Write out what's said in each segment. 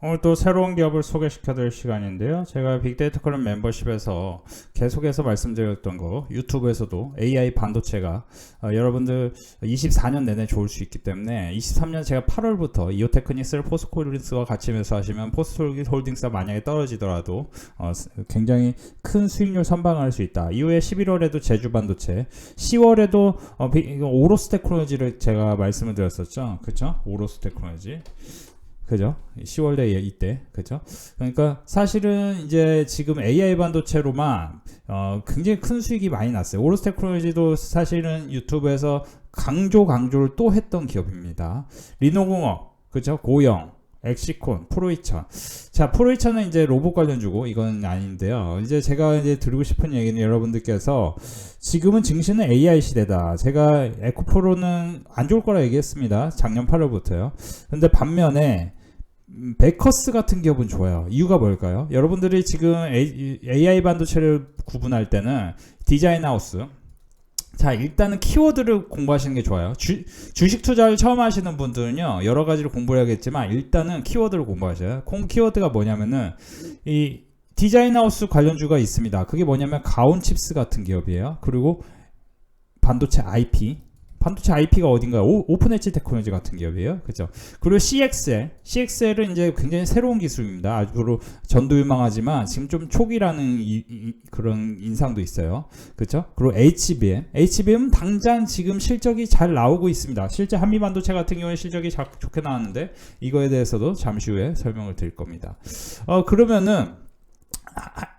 오늘 또 새로운 기업을 소개시켜 드릴 시간인데요. 제가 빅데이터 클럽 멤버십에서 계속해서 말씀드렸던 거 유튜브에서도 AI 반도체가 어, 여러분들 24년 내내 좋을 수 있기 때문에 23년 제가 8월부터 이오테크닉스를 포스코홀딩스와 같이 매수하시면 포스코홀딩스가 만약에 떨어지더라도 어, 스- 굉장히 큰 수익률 선방을 할수 있다. 이후에 11월에도 제주 반도체, 10월에도 어, 오로스 테크놀로지를 제가 말씀을 드렸었죠. 그렇죠? 오로스 테크놀로지. 그죠? 10월에 이때 그죠? 그러니까 사실은 이제 지금 AI 반도체로만 어, 굉장히 큰 수익이 많이 났어요. 오로스 테크놀로지도 사실은 유튜브에서 강조 강조를 또 했던 기업입니다. 리노공업 그죠? 고영 엑시콘, 프로이천. 자, 프로이천은 이제 로봇 관련주고 이건 아닌데요. 이제 제가 이제 드리고 싶은 얘기는 여러분들께서 지금은 증시는 AI 시대다. 제가 에코프로는 안 좋을 거라 얘기했습니다. 작년 8월부터요. 근데 반면에 음, 베커스 같은 기업은 좋아요. 이유가 뭘까요? 여러분들이 지금 AI 반도체를 구분할 때는 디자인 하우스. 자, 일단은 키워드를 공부하시는 게 좋아요. 주, 주식 투자를 처음 하시는 분들은요, 여러 가지를 공부해야겠지만, 일단은 키워드를 공부하셔요. 콩 키워드가 뭐냐면은, 이 디자인 하우스 관련주가 있습니다. 그게 뭐냐면, 가온 칩스 같은 기업이에요. 그리고 반도체 IP. 반도체 IP가 어딘가요? 오, 오픈 엣지 테크놀로지 같은 기업이에요. 그죠? 그리고 CXL. CXL은 이제 굉장히 새로운 기술입니다. 아주 전도유망하지만 지금 좀 초기라는 이- 이- 그런 인상도 있어요. 그죠? 그리고 HBM. HBM은 당장 지금 실적이 잘 나오고 있습니다. 실제 한미 반도체 같은 경우에 실적이 자, 좋게 나왔는데 이거에 대해서도 잠시 후에 설명을 드릴 겁니다. 어, 그러면은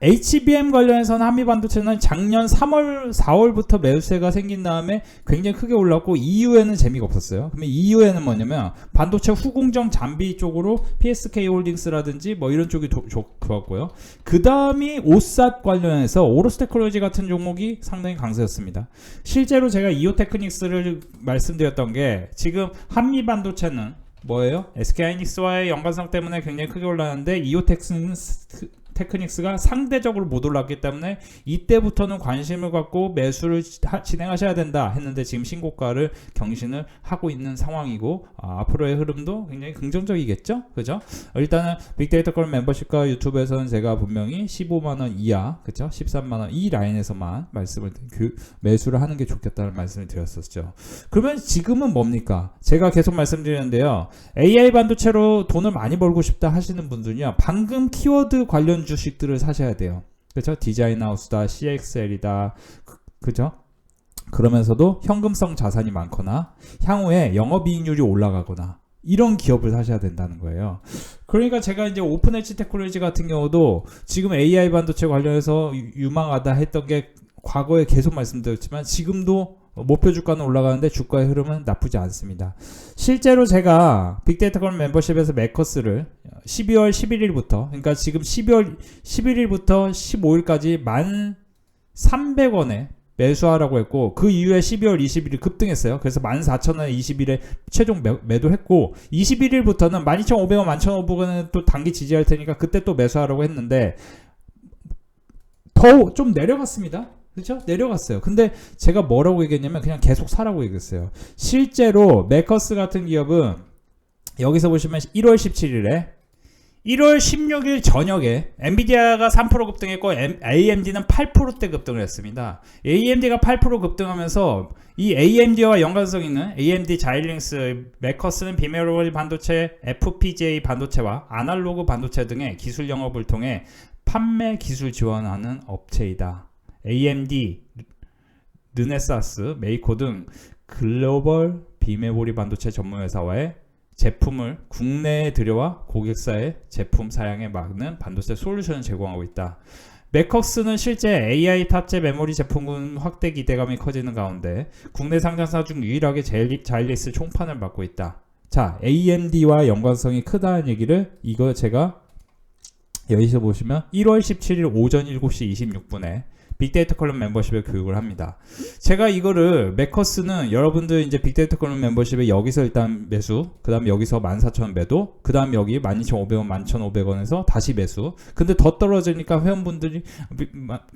HBM 관련해서는 한미 반도체는 작년 3월, 4월부터 매수세가 생긴 다음에 굉장히 크게 올랐고 이후에는 재미가 없었어요. 그러면 이후에는 뭐냐면 반도체 후공정 장비 쪽으로 PSK 홀딩스라든지 뭐 이런 쪽이 도- 좋- 좋았고요. 그 다음이 오삿 관련해서 오로스 테크놀로지 같은 종목이 상당히 강세였습니다. 실제로 제가 이오테크닉스를 말씀드렸던 게 지금 한미 반도체는 뭐예요? SK하이닉스와의 연관성 때문에 굉장히 크게 올랐는데 이오텍스 테크닉스가 상대적으로 못 올랐기 때문에 이때부터는 관심을 갖고 매수를 하- 진행하셔야 된다 했는데 지금 신고가를 경신을 하고 있는 상황이고 아, 앞으로의 흐름도 굉장히 긍정적이겠죠? 그죠? 일단은 빅데이터 걸 멤버십과 유튜브에서는 제가 분명히 15만원 이하 그죠? 13만원 이 라인에서만 말씀을 그 매수를 하는 게 좋겠다는 말씀을 드렸었죠. 그러면 지금은 뭡니까? 제가 계속 말씀드리는데요. AI 반도체로 돈을 많이 벌고 싶다 하시는 분들은요 방금 키워드 관련 주식들을 사셔야 돼요. 그렇죠 디자인 하우스다 CXL이다 그죠? 그러면서도 현금성 자산이 많거나 향후에 영업이익률이 올라가거나 이런 기업을 사셔야 된다는 거예요. 그러니까 제가 이제 오픈 엣지 테크놀로지 같은 경우도 지금 AI 반도체 관련해서 유- 유망하다 했던 게 과거에 계속 말씀드렸지만 지금도 목표 주가는 올라가는데 주가의 흐름은 나쁘지 않습니다. 실제로 제가 빅데이터 건 멤버십에서 매커스를 12월 11일부터 그러니까 지금 12월 11일부터 15일까지 만 300원에 매수하라고 했고 그 이후에 12월 20일이 급등했어요. 그래서 14,000원에 20일에 최종 매, 매도했고 21일부터는 12,500원, 11,500원은 또 단기 지지할 테니까 그때 또 매수하라고 했는데 더 좀 내려갔습니다. 그렇죠? 내려갔어요. 근데 제가 뭐라고 얘기했냐면 그냥 계속 사라고 얘기했어요. 실제로 매커스 같은 기업은 여기서 보시면 1월 17일에 1월 16일 저녁에 엔비디아가 3% 급등했고 AMD는 8%대 급등을 했습니다. AMD가 8% 급등하면서 이 AMD와 연관성 있는 AMD 자일링스, 매커스는 비메모리 반도체, FPGA 반도체와 아날로그 반도체 등의 기술 영업을 통해 판매 기술 지원하는 업체이다. AMD, 르네사스, 메이코 등 글로벌 비메모리 반도체 전문 회사와의 제품을 국내에 들여와 고객사의 제품 사양에 맞는 반도체 솔루션을 제공하고 있다. 맥커스는 실제 AI 탑재 메모리 제품군 확대 기대감이 커지는 가운데 국내 상장사 중 유일하게 자일리스 총판을 맡고 있다. 자, AMD와 연관성이 크다는 얘기를 이거 제가 여기서 보시면 1월 17일 오전 7시 26분에 빅데이터 컬럼 멤버십에 교육을 합니다. 제가 이거를 매커스는 여러분들 이제 빅데이터 컬럼 멤버십에 여기서 일단 매수, 그 다음에 여기서 14,000원 매도, 그 다음 여기 12,500원, 11,500원에서 다시 매수. 근데 더 떨어지니까 회원분들이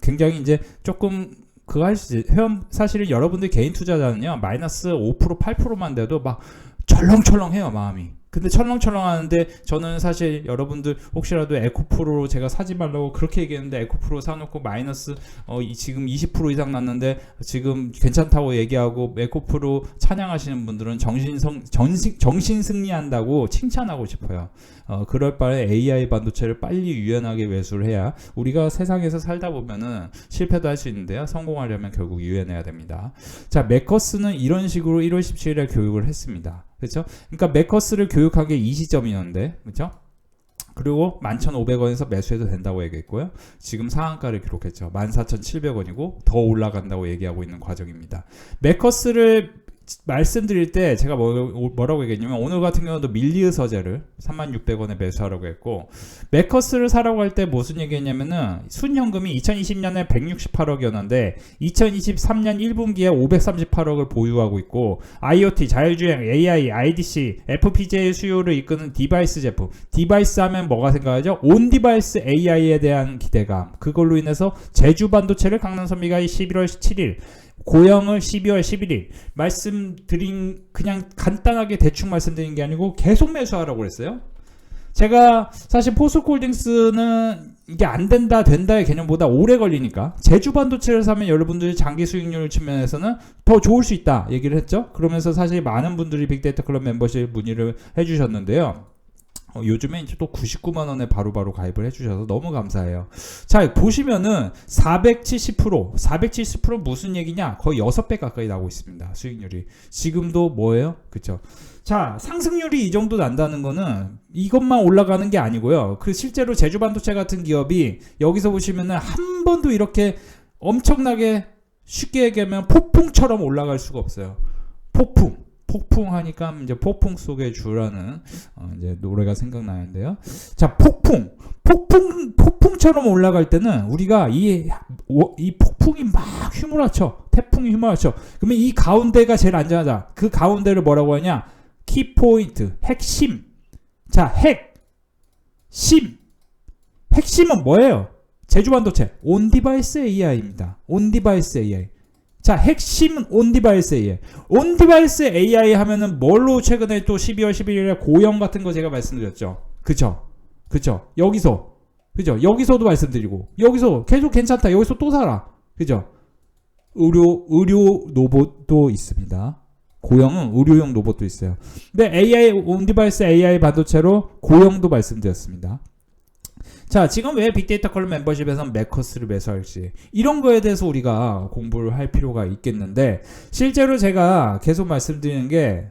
굉장히 이제 조금 그거 할 수, 회원, 사실은 여러분들 개인 투자자는요, 마이너스 5%, 8%만 돼도 막 철렁철렁해요, 마음이. 근데 철렁철렁 하는데 저는 사실 여러분들 혹시라도 에코프로 제가 사지 말라고 그렇게 얘기했는데 에코프로 사놓고 마이너스 어, 이- 지금 20% 이상 났는데 지금 괜찮다고 얘기하고 에코프로 찬양하시는 분들은 정신성 정신 정신 승리한다고 칭찬하고 싶어요. 어, 그럴 바에 AI 반도체를 빨리 유연하게 매수를 해야 우리가 세상에서 살다 보면은 실패도 할 수 있는데요. 성공하려면 결국 유연해야 됩니다. 자, 메커스는 이런 식으로 1월 17일에 교육을 했습니다. 그렇죠? 그러니까 메커스를 교육한 게 이 시점이었는데, 그렇죠? 그리고 11,500원에서 매수해도 된다고 얘기했고요. 지금 상한가를 기록했죠. 14,700원이고 더 올라간다고 얘기하고 있는 과정입니다. 메커스를 말씀드릴 때 제가 뭐, 뭐라고 얘기했냐면 오늘 같은 경우도 밀리의 서재를 3600원에 매수하라고 했고 메커스를 사라고 할 때 무슨 얘기했냐면은 순현금이 2020년에 168억이었는데 2023년 1분기에 538억을 보유하고 있고 IoT, 자율주행, AI, IDC, FPGA 수요를 이끄는 디바이스 제품 디바이스 하면 뭐가 생각하죠? 온 디바이스 AI에 대한 기대감 그걸로 인해서 제주 반도체를 강남선미가 11월 17일 고영을 12월 11일 말씀드린 그냥 간단하게 대충 말씀드린 게 아니고 계속 매수하라고 그랬어요. 제가 사실 포스코홀딩스는 이게 안 된다 된다의 개념보다 오래 걸리니까 제주 반도체를 사면 여러분들이 장기 수익률 측면에서는 더 좋을 수 있다 얘기를 했죠. 그러면서 사실 많은 분들이 빅데이터 클럽 멤버십 문의를 해주셨는데요. 어, 요즘에 이제 또 99만 원에 바로 바로 가입을 해주셔서 너무 감사해요. 자 보시면은 470% 470% 무슨 얘기냐? 거의 6배 가까이 나오고 있습니다. 수익률이 지금도 뭐예요? 그쵸? 자 상승률이 이 정도 난다는 거는 이것만 올라가는 게 아니고요. 그 실제로 제주 반도체 같은 기업이 여기서 보시면은 한 번도 이렇게 엄청나게 쉽게 얘기하면 폭풍처럼 올라갈 수가 없어요. 폭풍. 폭풍하니까 이제 폭풍 속의 주라는 어, 이제 노래가 생각나는데요. 자, 폭풍. 폭풍 폭풍처럼 올라갈 때는 우리가 이, 오- 이 폭풍이 막 휘몰아쳐. 태풍이 휘몰아쳐. 그러면 이 가운데가 제일 안전하다. 그 가운데를 뭐라고 하냐? 키포인트, 핵심. 자, 핵, 심. 핵심은 뭐예요? 제주반도체, 온디바이스 AI입니다. 온디바이스 AI. 자, 핵심은 온디바이스 AI. 온디바이스 AI 하면은 뭘로 최근에 또 12월 11일에 고영 같은 거 제가 말씀드렸죠. 그쵸? 그쵸? 여기서. 그죠? 여기서도 말씀드리고. 여기서 계속 괜찮다. 여기서 또 사라. 그죠? 의료, 의료 로봇도 있습니다. 고영은 의료용 로봇도 있어요. 근데 AI, 온디바이스 AI 반도체로 고영도 말씀드렸습니다. 자, 지금 왜 빅데이터 컬럼 멤버십에서 메커스를 매수할지 이런 거에 대해서 우리가 공부를 할 필요가 있겠는데 실제로 제가 계속 말씀드리는 게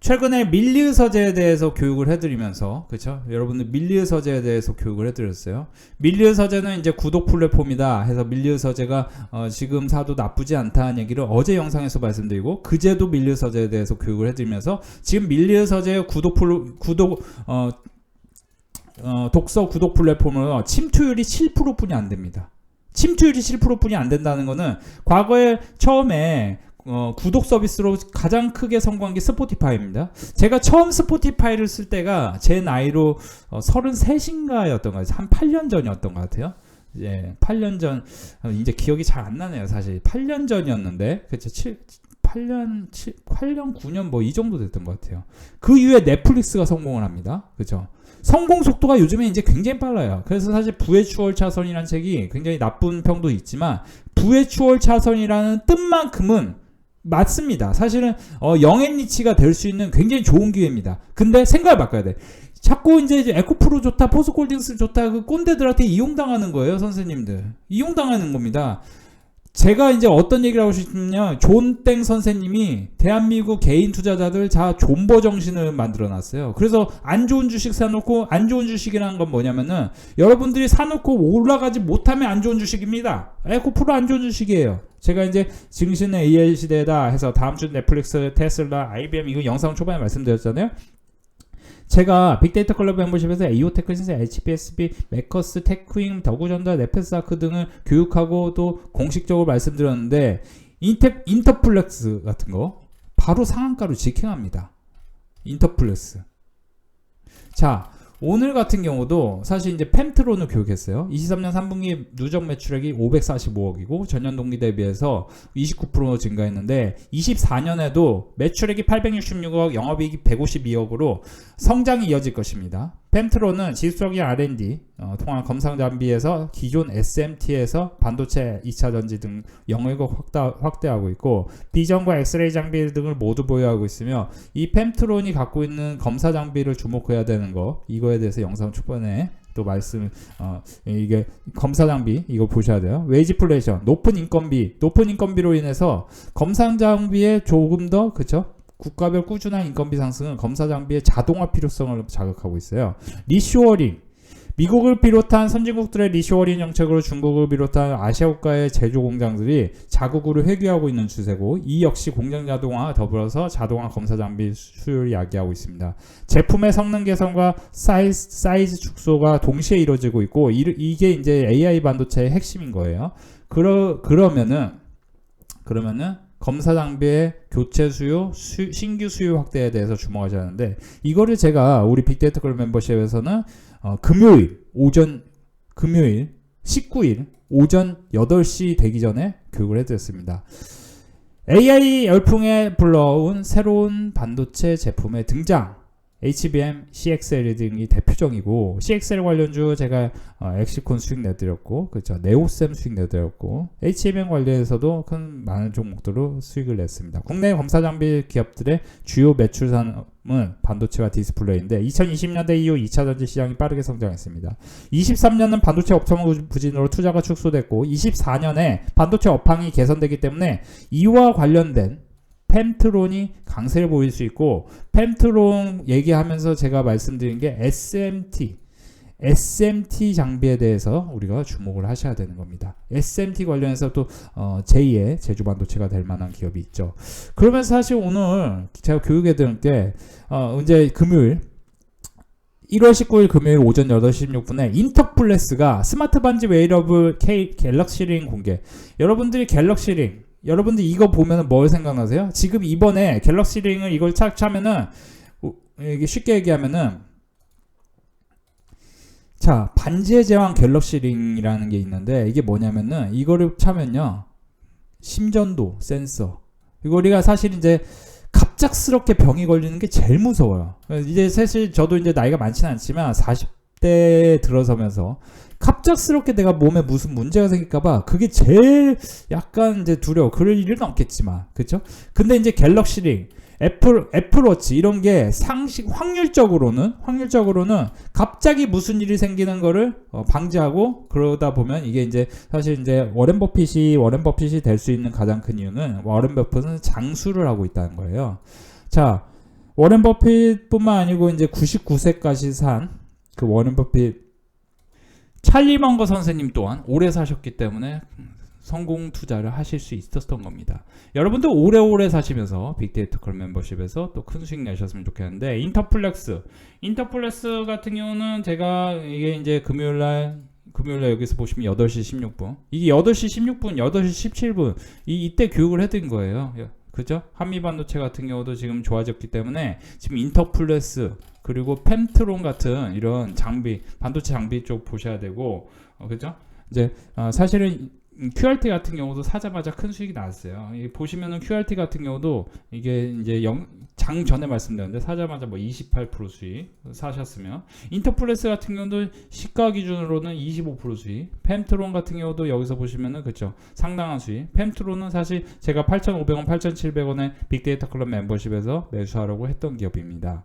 최근에 밀리의 서재에 대해서 교육을 해드리면서 그렇죠? 여러분들 밀리의 서재에 대해서 교육을 해드렸어요. 밀리의 서재는 이제 구독 플랫폼이다 해서 밀리의 서재가 어, 지금 사도 나쁘지 않다는 얘기를 어제 영상에서 말씀드리고 그제도 밀리의 서재에 대해서 교육을 해드리면서 지금 밀리의 서재의 구독 플 구독 어, 어, 독서 구독 플랫폼은 침투율이 7%뿐이 안 됩니다. 침투율이 7%뿐이 안 된다는 거는 과거에 처음에 어, 구독 서비스로 가장 크게 성공한 게 스포티파이입니다. 제가 처음 스포티파이를 쓸 때가 제 나이로 어, 33인가였던 것 같아요. 한 8년 전이었던 것 같아요. 예, 8년 전, 어, 이제 기억이 잘 안 나네요, 사실. 8년 전이었는데, 그쵸, 7, 8년, 7, 8년, 9년 뭐 이 정도 됐던 것 같아요. 그 이후에 넷플릭스가 성공을 합니다. 그죠? 성공 속도가 요즘에 이제 굉장히 빨라요. 그래서 사실 부의 추월 차선이라는 책이 굉장히 나쁜 평도 있지만 부의 추월 차선이라는 뜻만큼은 맞습니다. 사실은 어, 영앤 리치가 될 수 있는 굉장히 좋은 기회입니다. 근데 생각을 바꿔야 돼. 자꾸 이제 에코프로 좋다, 포스콜딩스 좋다, 그 꼰대들한테 이용당하는 거예요, 선생님들. 이용당하는 겁니다. 제가 이제 어떤 얘기를 하고 싶냐면 존땡 선생님이 대한민국 개인 투자자들 자 존버 정신을 만들어 놨어요. 그래서 안 좋은 주식 사놓고 안 좋은 주식이라는 건 뭐냐면은 여러분들이 사놓고 올라가지 못하면 안 좋은 주식입니다. 에코프로 안 좋은 주식이에요. 제가 이제 증시는 AI 시대다 해서 다음 주 넷플릭스, 테슬라, IBM 이거 영상 초반에 말씀드렸잖아요. 제가 빅데이터 클럽 멤버십에서 에이오테크신스, HPSB, 메커스, 테크윙, 더구전자, 네페스아크 등을 교육하고 또 공식적으로 말씀드렸는데 인테, 인터플렉스 같은 거 바로 상한가로 직행합니다. 인터플렉스. 자, 오늘 같은 경우도 사실 이제 펜트론을 교육했어요. 23년 3분기 누적 매출액이 545억이고 전년 동기 대비해서 29% 증가했는데 24년에도 매출액이 866억, 영업이익이 152억으로 성장이 이어질 것입니다. 펜트론은 지수적인 R&D, 어, 통합 검상 장비에서 기존 SMT에서 반도체 2차 전지 등 영역을 확다, 확대 하고 있고 비전과 엑스레이 장비 등을 모두 보유하고 있으며 이 펜트론이 갖고 있는 검사 장비를 주목해야 되는 거 이거에 대해서 영상 초반에 또 말씀 어, 이게 검사 장비 이거 보셔야 돼요. 웨이지 플레이션 높은 인건비 높은 인건비로 인해서 검사 장비에 조금 더 그쵸 국가별 꾸준한 인건비 상승은 검사 장비의 자동화 필요성을 자극하고 있어요. 리쇼어링 미국을 비롯한 선진국들의 리쇼어링 정책으로 중국을 비롯한 아시아 국가의 제조 공장들이 자국으로 회귀하고 있는 추세고 이 역시 공장 자동화 더불어서 자동화 검사 장비 수요를 야기하고 있습니다. 제품의 성능 개선과 사이즈, 사이즈 축소가 동시에 이루어지고 있고 이, 이게 이제 AI 반도체의 핵심인 거예요. 그러 그러면은 그러면은 검사 장비의 교체 수요, 수- 신규 수요 확대에 대해서 주목하셔야 하는데 이거를 제가 우리 빅데이터 클럽 멤버십에서는 어, 금요일 오전 금요일 19일 오전 8시 되기 전에 교육을 해드렸습니다. AI 열풍에 불러온 새로운 반도체 제품의 등장 HBM, CXL 등이 대표적이고 CXL 관련주 제가 어, 엑시콘 수익 내드렸고 그죠 네오셈 수익 내드렸고 HBM 관련해서도 큰 많은 종목들로 수익을 냈습니다. 국내 검사 장비 기업들의 주요 매출 산업은 반도체와 디스플레이인데 2020년대 이후 2차 전지 시장이 빠르게 성장했습니다. 23년은 반도체 업황 부진으로 투자가 축소됐고 24년에 반도체 업황이 개선되기 때문에 이와 관련된 펜트론이 강세를 보일 수 있고 펜트론 얘기하면서 제가 말씀드린 게 SMT SMT 장비에 대해서 우리가 주목을 하셔야 되는 겁니다. SMT 관련해서 또 어, 제2의 제조 반도체가 될 만한 기업이 있죠. 그러면서 사실 오늘 제가 교육해 드릴 게 어, 이제 금요일 1월 19일 금요일 오전 8시 16분에 인터플레스가 스마트 반지 웨이러블 K 갤럭시 링 공개. 여러분들이 갤럭시 링 여러분들 이거 보면 뭘 생각나세요? 지금 이번에 갤럭시 링을 이걸 착 차면은 우- 이게 쉽게 얘기하면은 자 반지의 제왕 갤럭시 링이라는 게 있는데 이게 뭐냐면은 이거를 차면요 심전도 센서 이거 우리가 사실 이제 갑작스럽게 병이 걸리는 게 제일 무서워요. 이제 사실 저도 이제 나이가 많지는 않지만 40대 들어서면서 갑작스럽게 내가 몸에 무슨 문제가 생길까봐 그게 제일 약간 이제 두려워. 그럴 일은 없겠지만, 그쵸? 근데 이제 갤럭시 링, 애플, 애플워치 이런 게 상식, 확률적으로는, 확률적으로는 갑자기 무슨 일이 생기는 거를 어, 방지하고 그러다 보면 이게 이제 사실 이제 워렌 버핏이, 워렌 버핏이 될 수 있는 가장 큰 이유는 워렌 버핏은 장수를 하고 있다는 거예요. 자, 워렌 버핏뿐만 아니고 이제 99세까지 산 그 워렌 버핏 찰리 먼거 선생님 또한 오래 사셨기 때문에 성공 투자를 하실 수 있었던 겁니다. 여러분도 오래오래 사시면서 빅데이터 컬 멤버십에서 또 큰 수익 내셨으면 좋겠는데 인터플렉스 인터플렉스 같은 경우는 제가 이게 이제 금요일 날 금요일 날 여기서 보시면 8시 16분 이게 8시 16분 8시 17분 이 이때 교육을 해드린 거예요. 그죠? 한미 반도체 같은 경우도 지금 좋아졌기 때문에 지금 인터플렉스 그리고 펜트론 같은 이런 장비 반도체 장비 쪽 보셔야 되고 어, 그죠? 이제 어, 사실은 음, QRT 같은 경우도 사자마자 큰 수익이 나왔어요. 이 보시면은 QRT 같은 경우도 이게 이제 영, 장 전에 말씀드렸는데 사자마자 뭐 28% 수익 사셨으면 인터플레스 같은 경우도 시가 기준으로는 25% 수익, 펜트론 같은 경우도 여기서 보시면은 그죠 상당한 수익. 펜트론은 사실 제가 8,500원, 8,700원에 빅데이터 클럽 멤버십에서 매수하려고 했던 기업입니다.